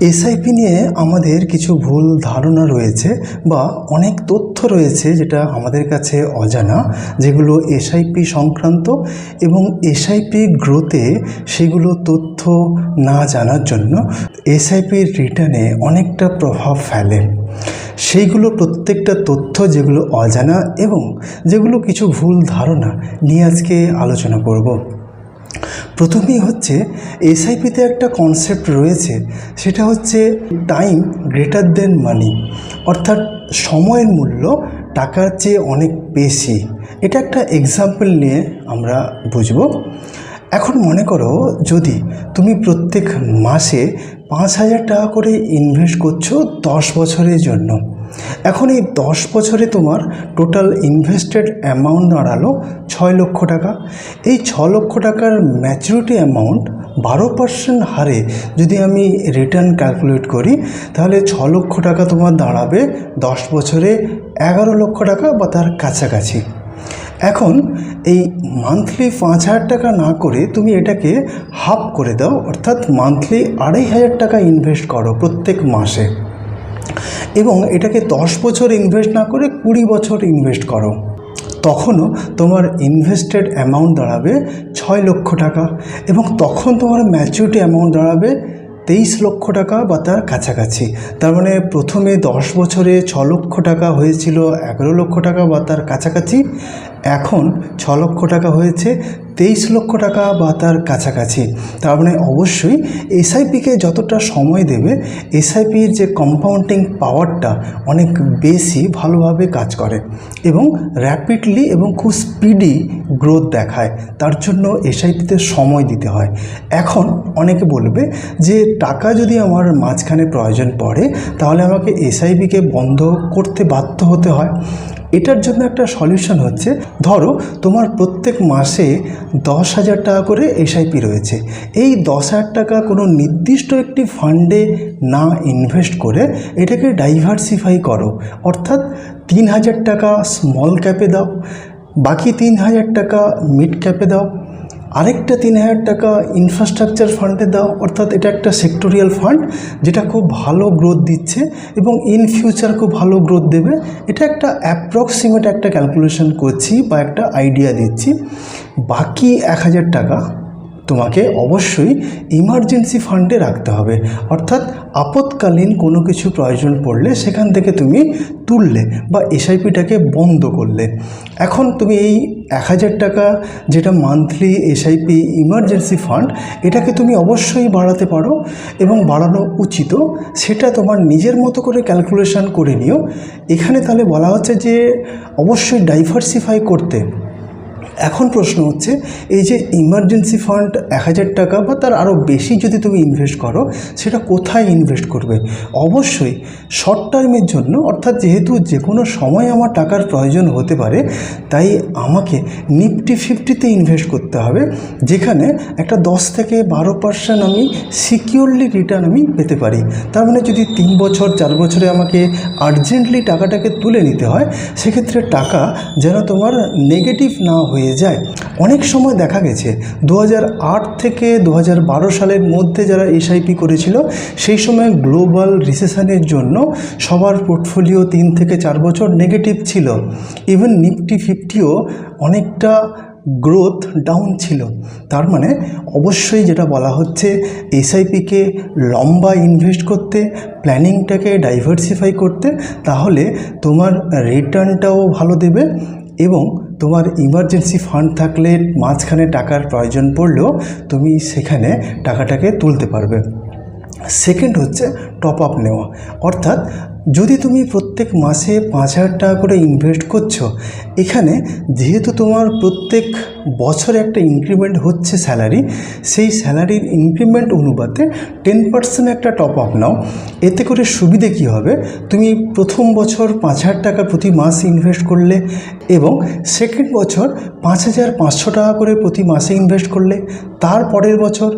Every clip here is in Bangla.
এসআইপি নিয়ে আমাদের কিছু ভুল ধারণা রয়েছে বা অনেক তথ্য রয়েছে যেটা আমাদের কাছে অজানা, যেগুলো এসআইপি সংক্রান্ত এবং এসআইপি গ্রোথে সেগুলো তথ্য না জানার জন্য এসআইপির রিটার্নে অনেকটা প্রভাব ফেলে। সেইগুলো প্রত্যেকটা তথ্য, যেগুলো অজানা এবং যেগুলো কিছু ভুল ধারণা নিয়ে আজকে আলোচনা করব। প্রথমেই হচ্ছে এসআইপিতে একটা কনসেপ্ট রয়েছে, সেটা হচ্ছে টাইম গ্রেটার দেন মানি অর্থাৎ সময়ের মূল্য টাকার চেয়ে অনেক বেশি। এটা একটা এক্সাম্পল নিয়ে আমরা বুঝব। এখন মনে করো যদি তুমি প্রত্যেক মাসে পাঁচ হাজার টাকা করে ইনভেস্ট করছ দশ বছরের জন্য এখন এই দশ বছরে তোমার টোটাল ইনভেস্টেড অ্যামাউন্ট দাঁড়াল ছয় লক্ষ টাকা। এই ছ লক্ষ টাকার ম্যাচুরিটি অ্যামাউন্ট বারো পার্সেন্ট হারে যদি আমি রিটার্ন ক্যালকুলেট করি, তাহলে ছ লক্ষ টাকা তোমার দাঁড়াবে দশ বছরে এগারো লক্ষ টাকা বা তার কাছাকাছি। এখন এই মান্থলি পাঁচ হাজার টাকা না করে তুমি এটাকে হাফ করে দাও, অর্থাৎ মান্থলি আড়াই হাজার টাকা ইনভেস্ট করো প্রত্যেক মাসে। এবং এটাকে দশ বছর ইনভেস্ট না করে কুড়ি বছর ইনভেস্ট করো। তখনও তোমার ইনভেস্টেড অ্যামাউন্ট দাঁড়াবে ছয় লক্ষ টাকা এবং তখন তোমার ম্যাচুরিটি অ্যামাউন্ট দাঁড়াবে তেইশ লক্ষ টাকা বা তার কাছাকাছি। তার মানে প্রথমে দশ বছরে ছ লক্ষ টাকা হয়েছিল, এগারো লক্ষ টাকা বা তার কাছাকাছি। এখন ছ লক্ষ টাকা হয়েছে, তেইশ লক্ষ টাকা বা তার কাছাকাছি। তার মানে অবশ্যই এসআইপিকে যতটা সময় দেবে, এসআইপির যে কম্পাউন্ডিং পাওয়ারটা অনেক বেশি ভালোভাবে কাজ করে এবং র্যাপিডলি এবং খুব স্পিডি গ্রোথ দেখায়। তার জন্য এসআইপিতে সময় দিতে হয়। এখন অনেকে বলবে যে টাকা যদি আমার মাঝখানে প্রয়োজন পড়ে, তাহলে আমাকে এসআইপিকে বন্ধ করতে বাধ্য হতে হয়। এটার জন্য একটা সলিউশন হচ্ছে, ধরো তোমার প্রত্যেক মাসে দশ হাজার টাকা করে এসআইপি রয়েছে। এই দশ হাজার টাকা কোনো নির্দিষ্ট একটি ফান্ডে না ইনভেস্ট করে এটাকে ডাইভার্সিফাই করো। অর্থাৎ তিন হাজার টাকা স্মল ক্যাপে দাও, বাকি তিন হাজার টাকা মিড ক্যাপে দাও। আরেকটা তিন হাজার টাকা ইনফ্রাস্ট্রাকচার ফান্ডে দাও, অর্থাৎ এটা একটা সেক্টোরিয়াল ফান্ড যেটা খুব ভালো গ্রোথ দিচ্ছে এবং ইন ফিউচার খুব ভালো গ্রোথ দেবে। এটা একটা অ্যাপ্রক্সিমেট একটা ক্যালকুলেশন করছি বা একটা আইডিয়া দিচ্ছি। বাকি এক হাজার টাকা তোমাকে অবশ্যই ইমার্জেন্সি ফান্ডে রাখতে হবে। অর্থাৎ আপৎকালীন কোনো কিছু প্রয়োজন পড়লে সেখান থেকে তুমি তুললে বা এসআইপিটাকে বন্ধ করলে। এখন তুমি এই এক হাজার টাকা যেটা মান্থলি এসআইপি ইমার্জেন্সি ফান্ড এটাকে তুমি অবশ্যই বাড়াতে পারো এবং বাড়ানো উচিত। সেটা তোমার নিজের মতো করে ক্যালকুলেশন করে নিও। এখানে তাহলে বলা হচ্ছে যে, অবশ্যই ডাইভার্সিফাই করতে। এখন প্রশ্ন হচ্ছে, এই যে ইমার্জেন্সি ফান্ড এক হাজার টাকা বা তার আরও বেশি যদি তুমি ইনভেস্ট করো, সেটা কোথায় ইনভেস্ট করবে? অবশ্যই শর্ট টার্মের জন্য, অর্থাৎ যেহেতু যে কোনো সময় আমার টাকার প্রয়োজন হতে পারে, তাই আমাকে নিফটি ফিফটিতে ইনভেস্ট করতে হবে, যেখানে একটা দশ থেকে বারো পার্সেন্ট আমি সিকিউরলি রিটার্ন আমি পেতে পারি। তার মানে যদি তিন বছর, চার বছরে আমাকে আর্জেন্টলি টাকাটাকে তুলে নিতে হয়, সেক্ষেত্রে টাকা যেন তোমার নেগেটিভ না হয়ে যায়। অনেক সময় দেখা গেছে দু হাজার আট থেকে দু হাজার বারো সালের মধ্যে যারা এসআইপি করেছিল, সেই সময় গ্লোবাল রিসেশনের জন্য সবার পোর্টফোলিও তিন থেকে চার বছর নেগেটিভ ছিল। ইভেন নিফটি ফিফটিও অনেকটা গ্রোথ ডাউন ছিল। তার মানে অবশ্যই যেটা বলা হচ্ছে, এসআইপিকে লম্বা ইনভেস্ট করতে, প্ল্যানিংটাকে ডাইভার্সিফাই করতে, তাহলে তোমার রিটার্নটাও ভালো দেবে এবং তোমার ইমার্জেন্সি ফান্ড থাকলে মাঝখানে টাকার প্রয়োজন পড়লেও তুমি সেখানে টাকাটাকে তুলতে পারবে। সেকেন্ড হচ্ছে টপ আপ নেওয়া। অর্থাৎ যদি তুমি প্রত্যেক মাসে পাঁচ হাজার টাকা করে ইনভেস্ট করছ, এখানে যেহেতু তোমার প্রত্যেক বছরে একটা ইনক্রিমেন্ট হচ্ছে স্যালারি সেই স্যালারির ইনক্রিমেন্ট অনুপাতে টেন পার্সেন্ট একটা টপ আপ নাও। এতে করে সুবিধে কী হবে? তুমি প্রথম বছর পাঁচ হাজার টাকা প্রতি মাস ইনভেস্ট করলে এবং সেকেন্ড বছর পাঁচ হাজার পাঁচশো টাকা করে প্রতি মাসে ইনভেস্ট করলে, তার পরের বছর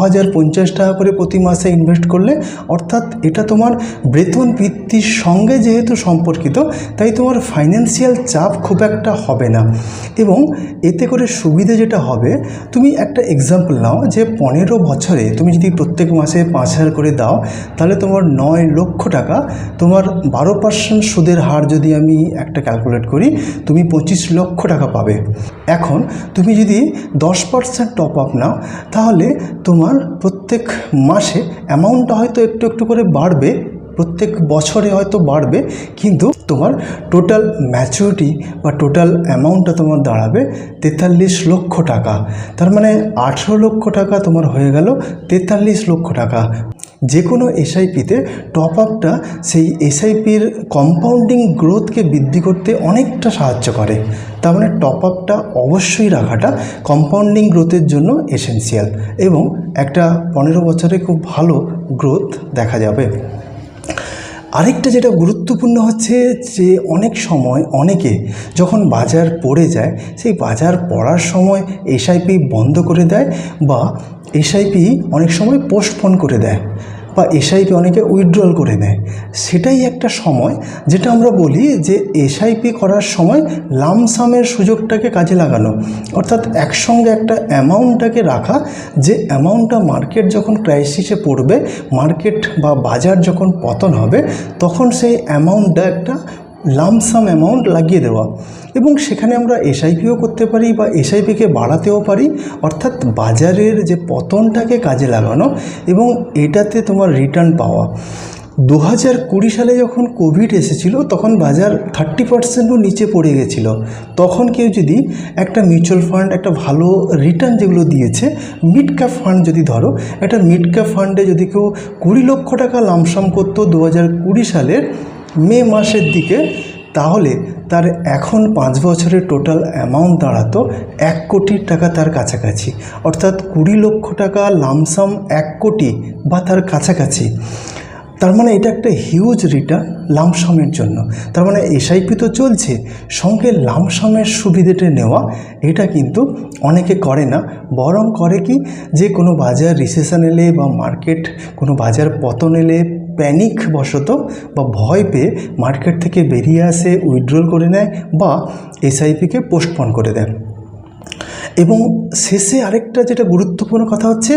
হাজার পঞ্চাশ টাকা করে প্রতি মাসে ইনভেস্ট করলে, অর্থাৎ এটা তোমার বেতন বৃত্তির সঙ্গে যেহেতু সম্পর্কিত, তাই তোমার ফাইন্যান্সিয়াল চাপ খুব একটা হবে না। এবং এতে করে সুবিধে যেটা হবে, তুমি একটা এক্সাম্পল নাও যে পনেরো বছরে তুমি যদি প্রত্যেক মাসে পাঁচ হাজার করে দাও, তাহলে তোমার নয় লক্ষ টাকা, তোমার বারো পার্সেন্ট সুদের হার যদি আমি একটা ক্যালকুলেট করি, তুমি পঁচিশ লক্ষ টাকা পাবে। এখন তুমি যদি দশ পার্সেন্ট টপ আপ নাও, তাহলে তোমার প্রত্যেক মাসে অ্যামাউন্টটা হয়তো একটু একটু করে বাড়বে, প্রত্যেক বছরে হয়তো বাড়বে, কিন্তু তোমার টোটাল ম্যাচুরিটি বা টোটাল অ্যামাউন্টটা তোমার দাঁড়াবে তেতাল্লিশ লক্ষ টাকা। তার মানে আঠেরো লক্ষ টাকা তোমার হয়ে গেল তেতাল্লিশ লক্ষ টাকা। যে কোনো এসআইপিতে টপ আপটা সেই এসআইপির কম্পাউন্ডিং গ্রোথকে বৃদ্ধি করতে অনেকটা সাহায্য করে। তার মানে টপ আপটা অবশ্যই রাখাটা কম্পাউন্ডিং গ্রোথের জন্য এসেন্সিয়াল এবং একটা পনেরো বছরে খুব ভালো গ্রোথ দেখা যাবে। আরেকটা যেটা গুরুত্বপূর্ণ হচ্ছে যে অনেক সময় অনেকে যখন বাজার পড়ে যায়, সেই বাজার পড়ার সময় এসআইপি বন্ধ করে দেয় বা এসআইপি অনেক সময় পোস্টপোন করে দেয়। বা এসআইপি অনেকে উইথড্রল করে নেয়। সেটাই একটা সময় যেটা আমরা বলি যে এসআইপি করার সময় লামসামের সুযোগটাকে কাজে লাগানো। অর্থাৎ একসঙ্গে একটা অ্যামাউন্টটাকে রাখা যে অ্যামাউন্টটা মার্কেট যখন ক্রাইসিসে পড়বে মার্কেট বা বাজার যখন পতন হবে, তখন সেই অ্যামাউন্টটা একটা লামসাম অ্যামাউন্ট লাগিয়ে দেওয়া। এবং সেখানে আমরা এসআইপিও করতে পারি বা এসআইপিকে বাড়াতেও পারি। অর্থাৎ বাজারের যে পতনটাকে কাজে লাগানো এবং এটাতে তোমার রিটার্ন পাওয়া। দু হাজার কুড়ি সালে যখন কোভিড এসেছিল, তখন বাজার থার্টি পার্সেন্টও নিচে পড়ে গেছিল। তখন কেউ যদি একটা মিউচুয়াল ফান্ড একটা ভালো রিটার্ন যেগুলো দিয়েছে মিড ক্যাপ ফান্ড যদি ধরো, একটা মিড ক্যাপ ফান্ডে যদি কেউ কুড়ি লক্ষ টাকা লামসাম করতো দু হাজার কুড়ি সালের মে মাসের দিকে, তাহলে তার এখন পাঁচ বছরের টোটাল অ্যামাউন্ট দাঁড়াতো এক কোটি টাকা তার কাছাকাছি। অর্থাৎ কুড়ি লক্ষ টাকা লামসাম এক কোটি বা তার কাছাকাছি। তার মানে এটা একটা হিউজ রিটার্ন লামসামের জন্য। তার মানে এসআইপি তো চলছে, সঙ্গে লামসামের সুবিধেটা নেওয়া, এটা কিন্তু অনেকে করে না। বরং করে কি, যে কোনো বাজার রিসেশন এলে বা মার্কেট কোনো বাজার পতন এলে প্যানিক বশত বা ভয় পেয়ে মার্কেট থেকে বেরিয়ে আসে উইথড্রল করে নেয় বা এসআইপিকে পোস্টপন করে দেয়। এবং শেষে আরেকটা যেটা গুরুত্বপূর্ণ কথা হচ্ছে,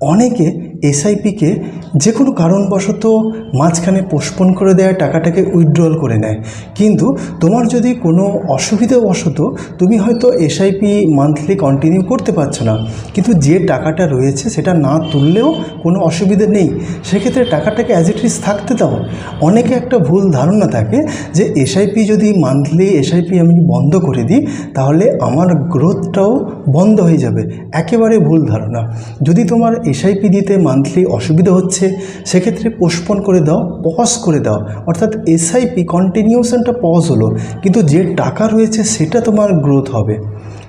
অনেকে এসআইপিকে যে কোনো কারণবশত মাঝখানে পোস্টপোন করে দেয় টাকাটাকে উইথড্রল করে নেয়। কিন্তু তোমার যদি কোনো অসুবিধাবশত তুমি হয়তো এসআইপি মান্থলি কন্টিনিউ করতে পারছ না। কিন্তু যে টাকাটা রয়েছে সেটা না তুললেও কোনো অসুবিধা নেই। সেক্ষেত্রে টাকাটাকে অ্যাজ ইট ইজ থাকতে দাও। অনেকে একটা ভুল ধারণা থাকে যে এসআইপি যদি মান্থলি এসআইপি আমি বন্ধ করে দিই, তাহলে আমার গ্রোথটাও বন্ধ হয়ে যাবে। একেবারে ভুল ধারণা। যদি তোমার এসআইপি দিতে মান্থলি অসুবিধা হচ্ছে, সেক্ষেত্রে পোস্টপোন করে দাও পজ করে দাও। অর্থাৎ এসআইপি কন্টিনিউশনটা পজ হলো, কিন্তু যে টাকা রয়েছে সেটা তোমার গ্রোথ হবে।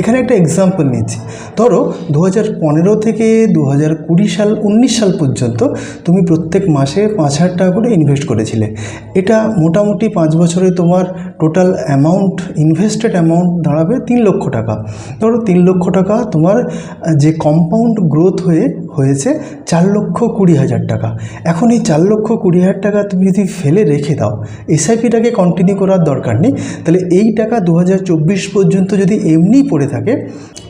এখানে একটা এক্সাম্পল নিচ্ছি। ধরো দু পনেরো থেকে দু কুড়ি সাল, উনিশ সাল পর্যন্ত তুমি প্রত্যেক মাসে পাঁচ হাজার টাকা করে ইনভেস্ট করেছিলে। এটা মোটামুটি পাঁচ বছরে তোমার টোটাল অ্যামাউন্ট ইনভেস্টেড অ্যামাউন্ট দাঁড়াবে তিন লক্ষ টাকা। ধরো, তিন লক্ষ টাকা তোমার যে কম্পাউন্ড গ্রোথ হয়ে হয়েছে চার লক্ষ কুড়ি হাজার টাকা। এখন এই চার লক্ষ কুড়ি হাজার টাকা তুমি যদি ফেলে রেখে দাও এসআইপিটাকে কন্টিনিউ করার দরকার নেই। তাহলে এই টাকা দু হাজার চব্বিশ পর্যন্ত যদি এমনিই পড়ে থাকে,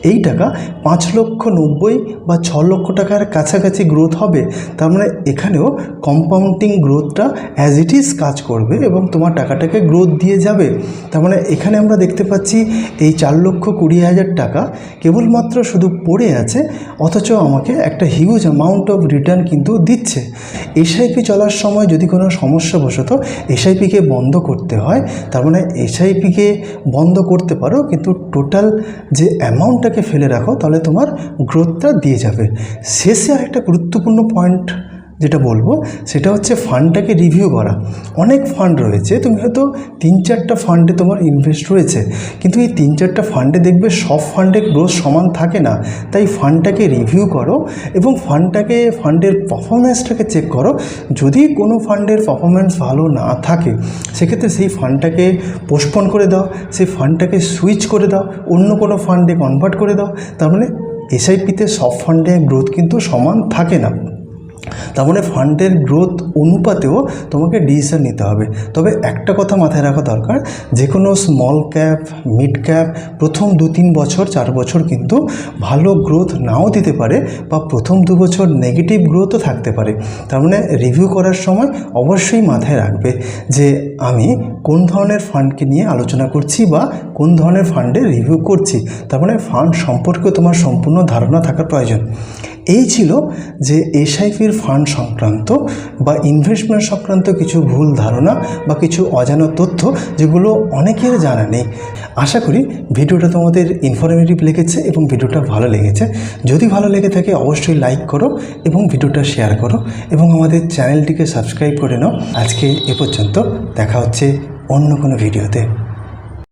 এই টাকা পাঁচ লক্ষ নব্বই বা ছ লক্ষ টাকার কাছাকাছি গ্রোথ হবে। তার মানে এখানেও কম্পাউন্ডিং গ্রোথটা অ্যাজ ইট ইজ কাজ করবে এবং তোমার টাকাটাকে গ্রোথ দিয়ে যাবে। তার মানে এখানে আমরা দেখতে পাচ্ছি এই চার লক্ষ কুড়ি হাজার টাকা কেবলমাত্র শুধু পড়ে আছে, অথচ আমাকে একটা হিউজ অ্যামাউন্ট অফ রিটার্ন কিন্তু দিচ্ছে। এসআইপি চলার সময় যদি কোনো সমস্যা সমস্যাবশত এসআইপিকে বন্ধ করতে হয়, তার মানে এসআইপিকে বন্ধ করতে পারো, কিন্তু টোটাল যে অ্যামাউন্টটাকে ফেলে রাখো, তাহলে তোমার গ্রোথটা দিয়ে যাবে। শেষে আরেকটা গুরুত্বপূর্ণ পয়েন্ট যেটা বলব, সেটা হচ্ছে ফান্ডটাকে রিভিউ করা। অনেক ফান্ড রয়েছে, তুমি হয়তো তিন চারটা ফান্ডে তোমার ইনভেস্ট রয়েছে, কিন্তু এই তিন চারটা ফান্ডে দেখবে সব ফান্ডের গ্রোথ সমান থাকে না। তাই ফান্ডটাকে রিভিউ করো এবং ফান্ডটাকে, ফান্ডের পারফরমেন্সটাকে চেক করো। যদি কোনো ফান্ডের পারফরমেন্স ভালো না থাকে, সেক্ষেত্রে সেই ফান্ডটাকে পোস্টপন করে দাও, সেই ফান্ডটাকে সুইচ করে দাও, অন্য কোনো ফান্ডে কনভার্ট করে দাও। তার মানে এসআইপিতে সব ফান্ডে গ্রোথ কিন্তু সমান থাকে না। তার মানে ফান্ডের গ্রোথ অনুপাতেও তোমাকে ডিসিশন নিতে হবে। তবে একটা কথা মাথায় রাখা দরকার যে কোনো স্মল ক্যাপ মিড ক্যাপ প্রথম দু তিন বছর, চার বছর কিন্তু ভালো গ্রোথ নাও দিতে পারে বা প্রথম দু বছর নেগেটিভ গ্রোথও থাকতে পারে। তার মানে রিভিউ করার সময় অবশ্যই মাথায় রাখবে যে আমি কোন ধরনের ফান্ডকে নিয়ে আলোচনা করছি বা কোন ধরনের ফান্ডে রিভিউ করছি। তার মানে ফান্ড সম্পর্কে তোমার সম্পূর্ণ ধারণা থাকা প্রয়োজন। এই ছিল যে এসআইপির ফান্ড সংক্রান্ত বা ইনভেস্টমেন্ট সংক্রান্ত কিছু ভুল ধারণা বা কিছু অজানা তথ্য যেগুলো অনেকের জানা নেই। আশা করি ভিডিওটা তোমাদের ইনফরমেটিভ লেগেছে এবং ভিডিওটা ভালো লেগেছে। যদি ভালো লেগে থাকে অবশ্যই লাইক করো এবং ভিডিওটা শেয়ার করো এবং আমাদের চ্যানেলটিকে সাবস্ক্রাইব করে নাও। আজকে এ পর্যন্ত দেখা হচ্ছে অন্য কোনো ভিডিওতে